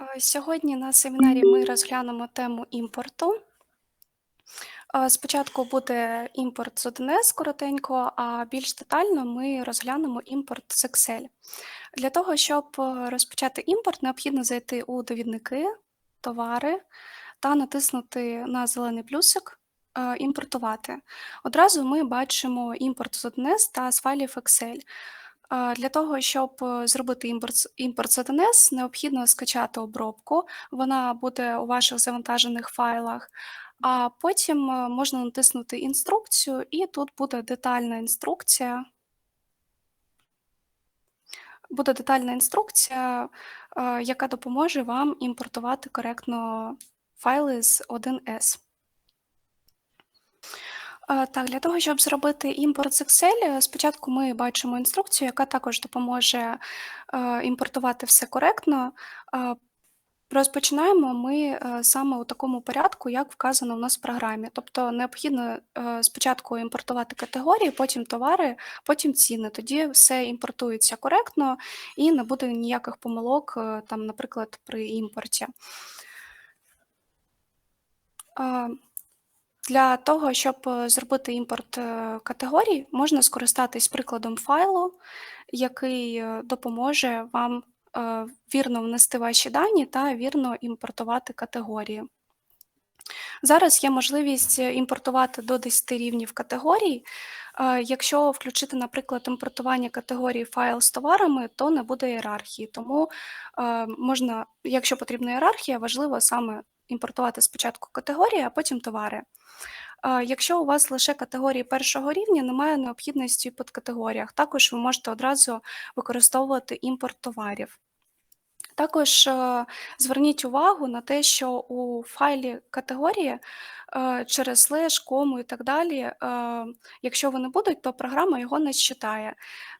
Е, Сьогодні на семінарі ми розглянемо тему імпорту. Е, Спочатку буде імпорт з 1С коротенько, а більш детально ми розглянемо імпорт з Excel. Для того, щоб е, розпочати імпорт, необхідно зайти у довідники, товари та натиснути на зелений плюсик Імпортувати. Одразу ми бачимо імпорт з 1С та з файлів Excel. Для того, щоб е, зробити імпорт імпорт 1С, необхідно скачати обробку. Вона буде у ваших завантажених файлах. А потім е, можна натиснути інструкцію, і тут буде детальна інструкція. Буде детальна інструкція, е, яка допоможе вам імпортувати коректно файли з 1С. Е, Так, для того, щоб зробити імпорт з Excel, е, спочатку ми бачимо інструкцію, яка також допоможе е, імпортувати все коректно. Розпочинаємо ми саме у такому порядку, як вказано у нас в програмі. Тобто необхідно спочатку імпортувати категорії, потім товари, потім ціни. Тоді все імпортується коректно і не буде ніяких помилок, там, наприклад, при імпорті. Для того, щоб е, зробити імпорт е, категорій, можна скористатись прикладом файлу, який е, допоможе вам вірно внести ваші дані та вірно імпортувати категорії. Зараз є можливість імпортувати до 10 рівнів категорій. Якщо включити, наприклад, імпортування категорії файл з товарами, то не буде ієрархії. Тому можна, якщо потрібна ієрархія, важливо саме імпортувати спочатку категорії, а потім товари. Якщо у вас лише категорії першого рівня, немає необхідності в підкатегоріях. Також ви можете одразу використовувати імпорт товарів. Також е, зверніть увагу на те, що у файлі категорії е, через слеш, кому і так далі, е, якщо вони будуть, то програма його не считає.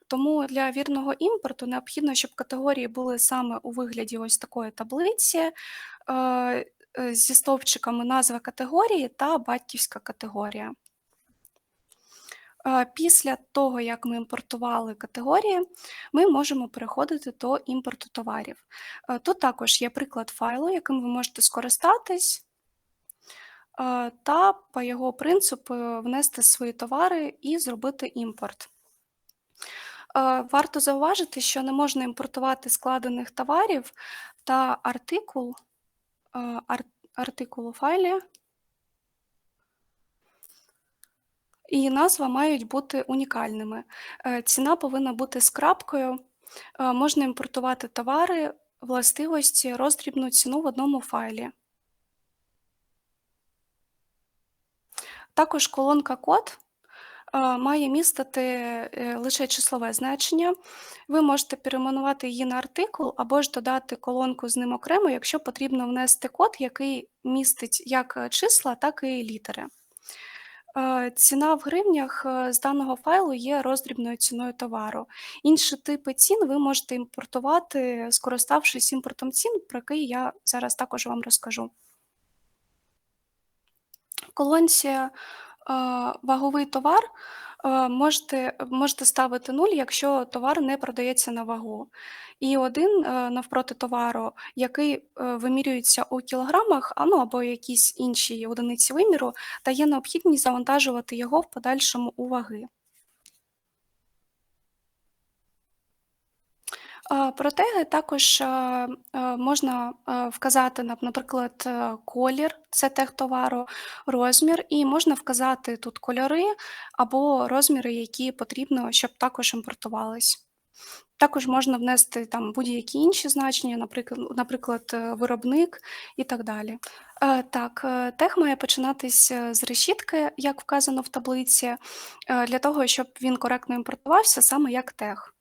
Тому для вірного імпорту необхідно, щоб категорії були саме у вигляді ось такої таблиці зі стовпчиками назва категорії та батьківська категорія. Е, Після того, як ми імпортували категорії, ми можемо переходити до імпорту товарів. Е, Тут також є приклад файлу, яким ви можете скористатись, е, та по його принципу внести свої товари і зробити імпорт. Е, Варто зауважити, що не можна імпортувати складених товарів та артикул, е, артикул у файлі і назва мають бути унікальними. Е, Ціна повинна бути з крапкою. Е, Можна імпортувати товари, властивості, роздрібну ціну в одному файлі. Також колонка код має містити е, лише числове значення. Ви можете перейменувати її на артикул або ж додати колонку з ним окремо, якщо потрібно внести код, який містить як е, числа, так і літери. Е, Ціна в гривнях з даного файлу є роздрібною ціною товару. Інші типи цін ви можете імпортувати, скориставшись імпортом цін, про який я зараз також вам розкажу. В колонці ваговий товар можете, можете ставити 0, якщо товар не продається на вагу. І один е, навпроти товару, який е, вимірюється у кілограмах, ну, або якісь інші одиниці виміру, та є необхідність завантажувати його в подальшому у ваги. Е, Про теги також е, е, можна е, вказати, наприклад, колір, це тег товару, розмір, і можна вказати тут кольори або розміри, які потрібно, щоб також імпортувались. Також можна внести там будь-які інші значення, наприклад, наприклад, виробник і так далі. Так, тег має починатись з решітки, як вказано в таблиці, для того, щоб він коректно імпортувався саме як тег.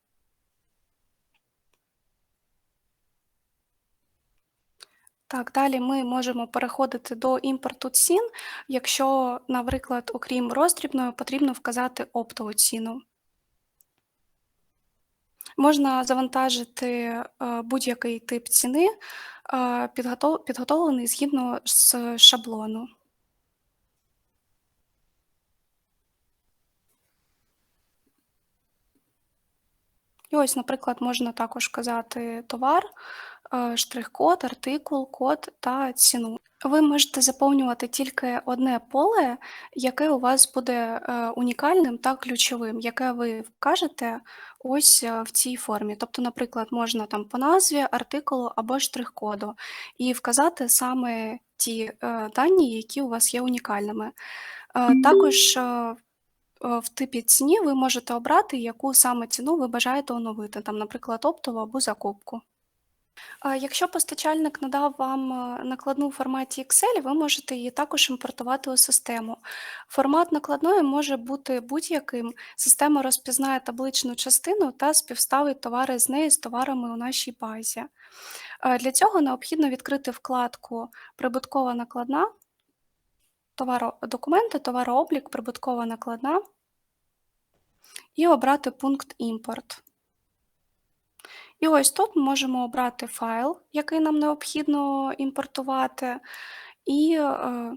Так, далі ми можемо переходити до імпорту цін, якщо, наприклад, окрім роздрібної, потрібно вказати оптову ціну. Можна завантажити е, будь-який тип ціни, е, підготовлений згідно з шаблону. І ось, наприклад, можна також вказати товар, е, штрих-код, артикул, код та ціну. Ви можете заповнювати тільки одне поле, яке у вас буде, е, унікальним та ключовим, яке ви вкажете ось, е, в цій формі. Тобто, наприклад, можна там по назві, артикулу або штрих-коду і вказати саме ті, дані, які у вас є унікальними. Також, в типі ціні ви можете обрати, яку саме ціну ви бажаєте оновити, там, наприклад, оптову або закупку. Якщо постачальник надав вам, е, накладну в форматі Excel, ви можете її також імпортувати у систему. Формат накладної може бути будь-яким. Система розпізнає табличну частину та співставить товари з неї з товарами у нашій базі. Е, Для цього необхідно відкрити вкладку Прибуткова накладна, товаро... документи, товарооблік, прибуткова накладна і обрати пункт Імпорт. І ось тут ми можемо обрати файл, який нам необхідно імпортувати, і, е,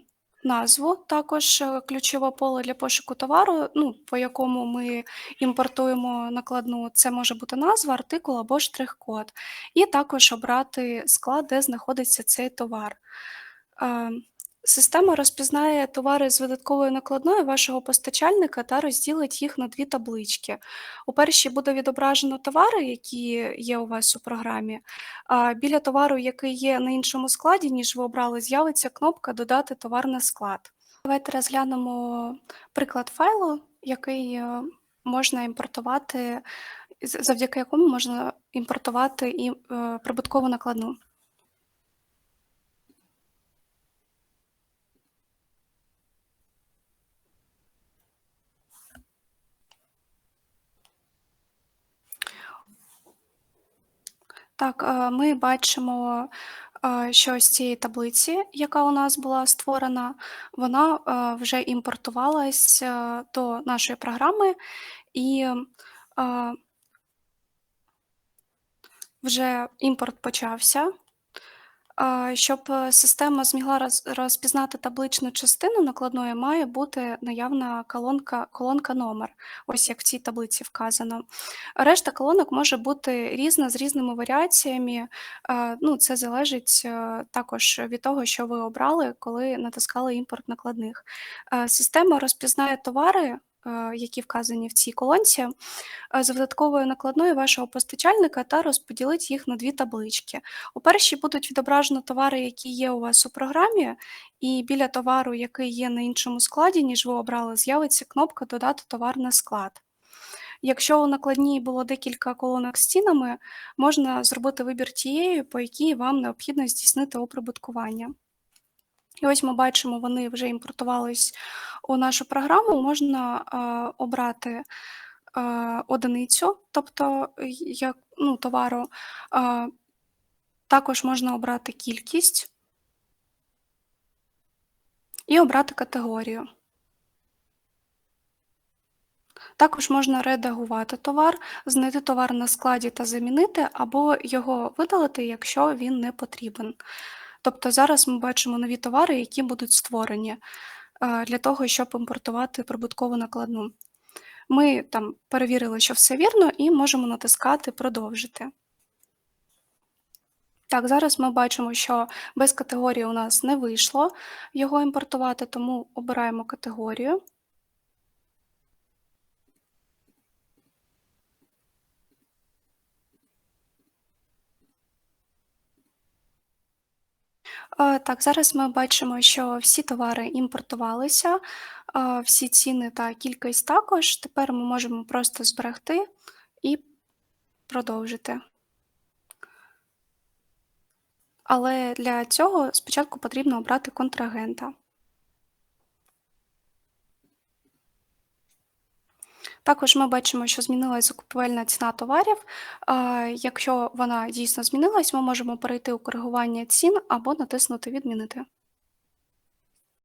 назву, також е, ключове поле для пошуку товару, ну, по якому ми імпортуємо накладну. Це може бути назва, артикул або штрих-код. І також обрати склад, де знаходиться цей товар. Е, Система розпізнає товари з видатковою накладною вашого постачальника та розділить їх на дві таблички. У першій буде відображено товари, які є у вас у програмі, а біля товару, який є на іншому складі, ніж ви обрали, з'явиться кнопка Додати товар на склад. Давайте розглянемо приклад файлу, який е, можна імпортувати, завдяки якому можна імпортувати і е, прибуткову накладну. Так, е, ми бачимо, е, що з цієї таблиці, яка у нас була створена, вона е, вже імпортувалась до нашої програми, і вже імпорт почався. Щоб е, система змогла роз- розпізнати табличну частину накладної, має бути наявна колонка, колонка номер, ось як в цій таблиці вказано. Решта колонок може бути різна з різними варіаціями. Ну, це залежить е, також від того, що ви обрали, коли натискали імпорт накладних. Е, Система розпізнає товари, які вказані в цій колонці, е, з видатковою накладною вашого постачальника та розподілить їх на дві таблички. У першій будуть відображено товари, які є у вас у програмі, і біля товару, який є на іншому складі, ніж ви обрали, з'явиться кнопка Додати товар на склад. Якщо у накладній було декілька колонок з цінами, можна зробити вибір тієї, по якій вам необхідно здійснити оприбуткування. І ось ми бачимо, вони вже імпортувались у нашу програму. Можна е, обрати е, одиницю, тобто е, як ну, товару. Також можна обрати кількість і обрати категорію. Також можна редагувати товар, знайти товар на складі та замінити, або його видалити, якщо він не потрібен. Тобто зараз ми бачимо нові товари, які будуть створені для того, щоб імпортувати прибуткову накладну. Ми там перевірили, що все вірно, і можемо натискати Продовжити. Так, зараз ми бачимо, що без категорії у нас не вийшло його імпортувати, тому обираємо категорію. Так, зараз ми бачимо, що всі товари імпортувалися, е, всі ціни та кількість також. Тепер ми можемо просто зберегти і продовжити. Але для цього спочатку потрібно обрати контрагента. Також ми бачимо, що змінилась закупівельна ціна товарів. Якщо вона дійсно змінилась, ми можемо перейти у коригування цін або натиснути Відмінити.